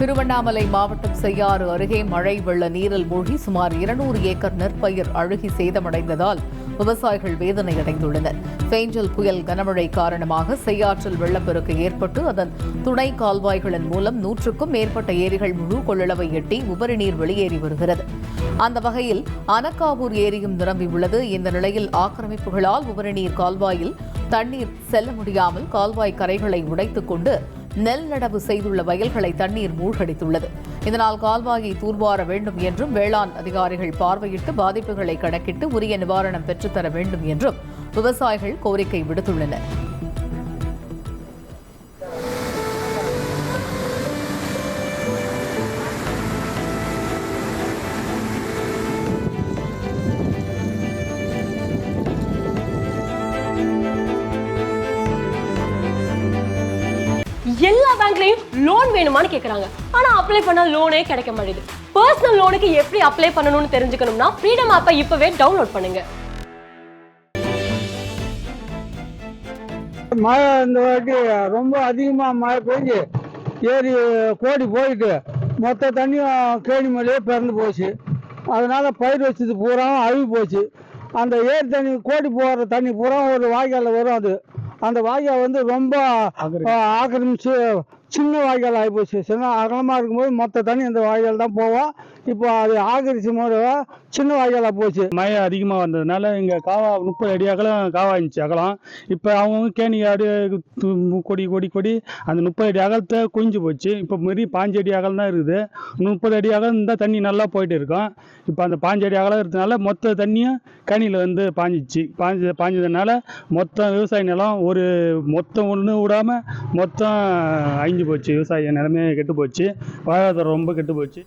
திருவண்ணாமலை மாவட்டம் செய்யாறு அருகே மழை வெள்ள நீரில் மூழ்கி சுமார் இருநூறு ஏக்கர் நெற்பயிர் அழுகி சேதமடைந்ததால் விவசாயிகள் வேதனை அடைந்துள்ளனர் பேஞ்சல் புயல் கனமழை காரணமாக செய்யாற்றில் வெள்ளப்பெருக்கு ஏற்பட்டு அதன் துணை கால்வாய்களின் மூலம் நூற்றுக்கும் மேற்பட்ட ஏரிகள் முழு கொள்ளளவை எட்டி உபரி நீர் வெளியேறி வருகிறது. அந்த வகையில் அனக்காவூர் ஏரியும் நிரம்பியுள்ளது இந்த நிலையில் ஆக்கிரமிப்புகளால் உபரி நீர் கால்வாயில் தண்ணீர் செல்ல முடியாமல் கால்வாய் கரைகளை உடைத்துக் கொண்டு நெல் நடவு செய்துள்ள வயல்களை தண்ணீர் மூழ்கடித்துள்ளது. இதனால் கால்வாயை தூர்வார வேண்டும் என்றும் வேளாண் அதிகாரிகள் பார்வையிட்டு பாதிப்புகளை கணக்கிட்டு உரிய நிவாரணம் பெற்றுத்தர வேண்டும் என்றும் விவசாயிகள் கோரிக்கை விடுத்துள்ளனர். எல்லா பேங்க்லயும் லோன் வேணுமான்னு கேக்குறாங்க. ஆனா அப்ளை பண்ணா லோனே கிடைக்க மாட்டேது பர்சனல் லோனுக்கு எப்படி அப்ளை பண்ணணும்னு தெரிஞ்சுக்கணும்னா ஃப்ரீடம் ஆப்பை இப்பவே டவுன்லோட் பண்ணுங்க. மழை இந்த வாட்டி ரொம்ப அதிகமாக மழை பெஞ்சு ஏரி கோடி போயிட்டு மொத்த தண்ணியும் கேணி மலையே பிறந்து போச்சு. அதனால பயிர் வச்சது பூரா அழுகி போச்சு. அந்த ஏரி தண்ணி கோடி போகிற தண்ணி பூரா ஒரு வாய்க்காலில் வரும் அது. அந்த வாய்க்கால் வந்து ரொம்ப ஆக்கிரமிச்சு. சின்ன வாய்க்கால் ஆகிப்போச்சு சின்ன அகலமாக இருக்கும்போது மொத்த தண்ணி அந்த வாய்க்கால் தான் போவோம் இப்போ அது ஆக்கிரிச்சு போது சின்ன வாய்க்காலாக போச்சு. மழை அதிகமாக வந்ததுனால இங்கே காவா முப்பது அடி அகலம் காவா இருந்துச்சு அகலம். இப்போ அவங்கவுங்க கேணி ஆடு கொடி கொடி கொடி அந்த முப்பது அடி அகலத்தை குஞ்சு போச்சு. இப்போ மாரி பாஞ்சு அடி அகலம் தான் இருக்குது. முப்பது அடி அகலம் இருந்தால் தண்ணி நல்லா போயிட்டு இருக்கும். இப்போ அந்த பாஞ்சு அடி அகலம் இருக்கிறதுனால மொத்த தண்ணியும் கனியில் வந்து பாஞ்சிச்சு. பாஞ்சு பாஞ்சதுனால மொத்தம் விவசாய நிலம் ஒரு மொத்தம் ஒன்று விடாமல் மொத்தம் அழிஞ்சு போச்சு. விவசாய நிலமே கெட்டு போச்சு. வாழ்வாதாரம் ரொம்ப கெட்டு போச்சு.